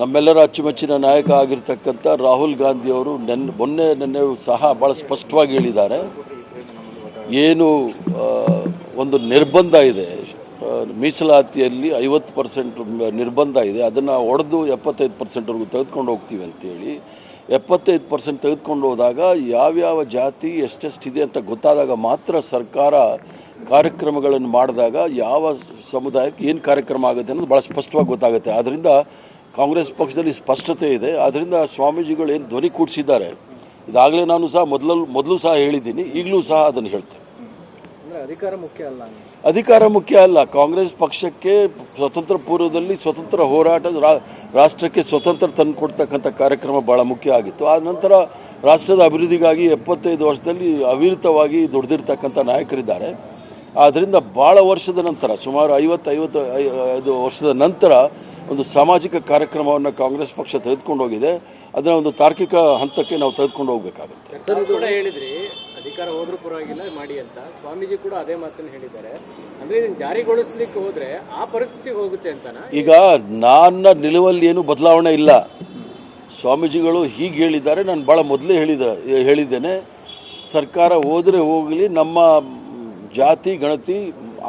ನಮ್ಮೆಲ್ಲರ ಅಚ್ಚುಮೆಚ್ಚಿನ ನಾಯಕ ಆಗಿರ್ತಕ್ಕಂಥ ರಾಹುಲ್ ಗಾಂಧಿಯವರು ನೆನ್ನೆ ಮೊನ್ನೆ ನೆನ್ನೆ ಸಹ ಭಾಳ ಸ್ಪಷ್ಟವಾಗಿ ಹೇಳಿದ್ದಾರೆ. ಏನು ಒಂದು ನಿರ್ಬಂಧ ಇದೆ. ಮೀಸಲಾತಿಯಲ್ಲಿ ಐವತ್ತು ಪರ್ಸೆಂಟ್ ನಿರ್ಬಂಧ ಇದೆ. ಅದನ್ನು ಒಡೆದು ಎಪ್ಪತ್ತೈದು ಪರ್ಸೆಂಟ್ವರೆಗೂ ತೆಗೆದುಕೊಂಡು ಹೋಗ್ತೀವಿ ಅಂತೇಳಿ ಎಪ್ಪತ್ತೈದು ಪರ್ಸೆಂಟ್ ತೆಗೆದುಕೊಂಡು ಹೋದಾಗ ಯಾವ್ಯಾವ ಜಾತಿ ಎಷ್ಟೆಷ್ಟಿದೆ ಅಂತ ಗೊತ್ತಾದಾಗ ಮಾತ್ರ ಸರ್ಕಾರ ಕಾರ್ಯಕ್ರಮಗಳನ್ನು ಮಾಡಿದಾಗ ಯಾವ ಸಮುದಾಯಕ್ಕೆ ಏನು ಕಾರ್ಯಕ್ರಮ ಆಗುತ್ತೆ ಅನ್ನೋದು ಭಾಳ ಸ್ಪಷ್ಟವಾಗಿ ಗೊತ್ತಾಗುತ್ತೆ. ಆದ್ದರಿಂದ ಕಾಂಗ್ರೆಸ್ ಪಕ್ಷದಲ್ಲಿ ಸ್ಪಷ್ಟತೆ ಇದೆ. ಆದ್ದರಿಂದ ಸ್ವಾಮೀಜಿಗಳು ಏನು ಧ್ವನಿ ಕೂಡಿಸಿದ್ದಾರೆ ಇದಾಗಲೇ ನಾನು ಸಹ ಮೊದಲಲ್ಲಿ ಮೊದಲು ಸಹ ಹೇಳಿದ್ದೀನಿ. ಈಗಲೂ ಸಹ ಅದನ್ನು ಹೇಳ್ತೇನೆ. ಅಧಿಕಾರ ಮುಖ್ಯ ಅಲ್ಲ ಅಧಿಕಾರ ಮುಖ್ಯ ಅಲ್ಲ. ಕಾಂಗ್ರೆಸ್ ಪಕ್ಷಕ್ಕೆ ಸ್ವತಂತ್ರ ಪೂರ್ವದಲ್ಲಿ ಸ್ವತಂತ್ರ ಹೋರಾಟ ರಾ- ರಾಷ್ಟ್ರಕ್ಕೆ ಸ್ವತಂತ್ರ ತಂದು ಕೊಡ್ತಕ್ಕಂಥ ಕಾರ್ಯಕ್ರಮ ಭಾಳ ಮುಖ್ಯ ಆಗಿತ್ತು. ಆ ನಂತರ ರಾಷ್ಟ್ರದ ಅಭಿವೃದ್ಧಿಗಾಗಿ ಎಪ್ಪತ್ತೈದು ವರ್ಷದಲ್ಲಿ ಅವಿರತವಾಗಿ ದುಡ್ದಿರ್ತಕ್ಕಂಥ ನಾಯಕರಿದ್ದಾರೆ. ಆದ್ದರಿಂದ ಭಾಳ ವರ್ಷದ ನಂತರ ಸುಮಾರು ಐವತ್ತು ಐವತ್ತು ಐದು ವರ್ಷದ ನಂತರ ಒಂದು ಸಾಮಾಜಿಕ ಕಾರ್ಯಕ್ರಮವನ್ನು ಕಾಂಗ್ರೆಸ್ ಪಕ್ಷ ತೆಗೆದುಕೊಂಡು ಹೋಗಿದೆ ಅದನ್ನು ಒಂದು ತಾರ್ಕಿಕ ಹಂತಕ್ಕೆ ನಾವು ತೆಗೆದುಕೊಂಡು ಹೋಗಬೇಕಾಗುತ್ತೆ ಹೇಳಿದ್ರಿ ಅಧಿಕಾರ ಹೋದ್ರೂ ಪರವಾಗಿಲ್ಲ ಮಾಡಿ ಅಂತ. ಸ್ವಾಮೀಜಿ ಕೂಡ ಅದೇ ಮಾತನ್ನು ಹೇಳಿದ್ದಾರೆ. ಅಂದ್ರೆ ಜಾರಿಗೊಳಿಸ್ಲಿಕ್ಕೆ ಹೋದ್ರೆ ಆ ಪರಿಸ್ಥಿತಿ ಹೋಗುತ್ತೆ ಅಂತ ಈಗ ನನ್ನ ನಿಲುವಲ್ಲಿ ಏನು ಬದಲಾವಣೆ ಇಲ್ಲ. ಸ್ವಾಮೀಜಿಗಳು ಹೀಗೆ ಹೇಳಿದ್ದಾರೆ ನಾನು ಭಾಳ ಮೊದಲೇ ಹೇಳಿದ ಹೇಳಿದ್ದೇನೆ. ಸರ್ಕಾರ ಹೋದರೆ ಹೋಗಲಿ ನಮ್ಮ ಜಾತಿ ಗಣತಿ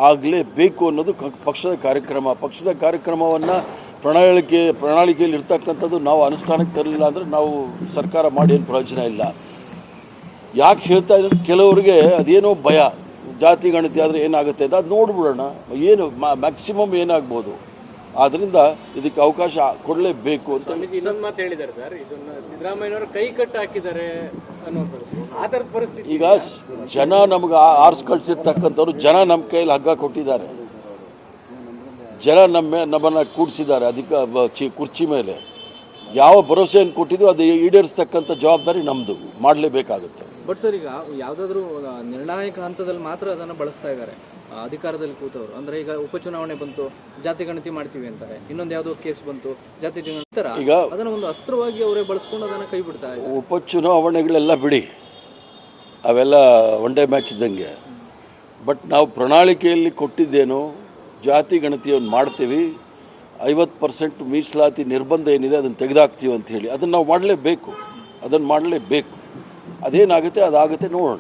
ಆಗಲೇಬೇಕು ಅನ್ನೋದು ಪಕ್ಷದ ಕಾರ್ಯಕ್ರಮ. ಪಕ್ಷದ ಕಾರ್ಯಕ್ರಮವನ್ನು ಪ್ರಣಾಳಿಕೆ ಪ್ರಣಾಳಿಕೆಯಲ್ಲಿ ಇರ್ತಕ್ಕಂಥದ್ದು ನಾವು ಅನುಷ್ಠಾನಕ್ಕೆ ತರಲಿಲ್ಲ ಅಂದರೆ ನಾವು ಸರ್ಕಾರ ಮಾಡಿ ಏನು ಪ್ರಯೋಜನ ಇಲ್ಲ. ಯಾಕೆ ಹೇಳ್ತಾ ಇದ್ದಾರೆ? ಕೆಲವರಿಗೆ ಅದೇನೋ ಭಯ. ಜಾತಿ ಗಣತಿ ಆದರೆ ಏನಾಗುತ್ತೆ ಅಂತ ಅದು ನೋಡ್ಬಿಡೋಣ. ಏನು ಮ್ಯಾಕ್ಸಿಮಮ್ ಏನಾಗ್ಬೋದು? ಆದ್ದರಿಂದ ಇದಕ್ಕೆ ಅವಕಾಶ ಕೊಡಲೇಬೇಕು ಅಂತ ಇನ್ನೊಂದು ಮಾತು ಹೇಳಿದ್ದಾರೆ ಸರ್. ಇದನ್ನ ಸಿದ್ದರಾಮಯ್ಯನವರು ಕೈ ಕಟ್ಟು ಹಾಕಿದ್ದಾರೆ ಅನ್ನೋದು ಆ ಥರದ ಪರಿಸ್ಥಿತಿ ಈಗ ಜನ ನಮ್ಗೆ ಆರ್ಸ್ ಕಳಿಸಿರ್ತಕ್ಕಂಥವ್ರು ಜನ ನಮ್ಮ ಕೈಯಲ್ಲಿ ಹಗ್ಗ ಕೊಟ್ಟಿದ್ದಾರೆ. ಜನ ನಮ್ಮ ನಮ್ಮನ್ನು ಕೂಡಿಸಿದ್ದಾರೆ ಅಧಿಕ ಚಿ ಕುರ್ಚಿ ಮೇಲೆ. ಯಾವ ಭರವಸೆಯನ್ನು ಕೊಟ್ಟಿದ್ದು ಅದು ಈಡೇರಿಸ್ತಕ್ಕಂಥ ಜವಾಬ್ದಾರಿ ನಮ್ಮದು ಮಾಡಲೇಬೇಕಾಗುತ್ತೆ. ಬಟ್ ಸರ್ ಈಗ ಯಾವುದಾದ್ರೂ ನಿರ್ಣಾಯಕ ಹಂತದಲ್ಲಿ ಮಾತ್ರ ಅದನ್ನು ಬಳಸ್ತಾ ಇದ್ದಾರೆ. ಅಧಿಕಾರದಲ್ಲಿ ಕೂತವರು. ಅಂದರೆ ಈಗ ಉಪಚುನಾವಣೆ ಬಂತು ಜಾತಿ ಗಣತಿ ಮಾಡ್ತೀವಿ ಅಂತಾರೆ. ಇನ್ನೊಂದು ಯಾವುದೋ ಕೇಸ್ ಬಂತು ಜಾತಿ ಗಣತಿ ಈಗ ಅದನ್ನು ಒಂದು ಅಸ್ತ್ರವಾಗಿ ಅವರೇ ಬಳಸ್ಕೊಂಡು ಅದನ್ನು ಕೈ ಬಿಡ್ತಾರೆ ಇದ್ದಾರೆ. ಉಪಚುನಾವಣೆಗಳೆಲ್ಲ ಬಿಡಿ. ಅವೆಲ್ಲ ಒನ್ ಡೇ ಮ್ಯಾಚ್ ಇದ್ದಂಗೆ. ಬಟ್ ನಾವು ಪ್ರಣಾಳಿಕೆಯಲ್ಲಿ ಕೊಟ್ಟಿದ್ದೇನು ಜಾತಿ ಗಣತಿಯನ್ನು ಮಾಡ್ತೀವಿ, ಐವತ್ತು ಪರ್ಸೆಂಟ್ ಮೀಸಲಾತಿ ನಿರ್ಬಂಧ ಏನಿದೆ ಅದನ್ನು ತೆಗೆದಾಕ್ತೀವಿ ಅಂತ ಹೇಳಿ. ಅದನ್ನು ನಾವು ಮಾಡಲೇಬೇಕು. ಅದನ್ನು ಮಾಡಲೇಬೇಕು. ಅದೇನಾಗುತ್ತೆ? ಅದಾಗುತ್ತೆ ನೋಡೋಣ.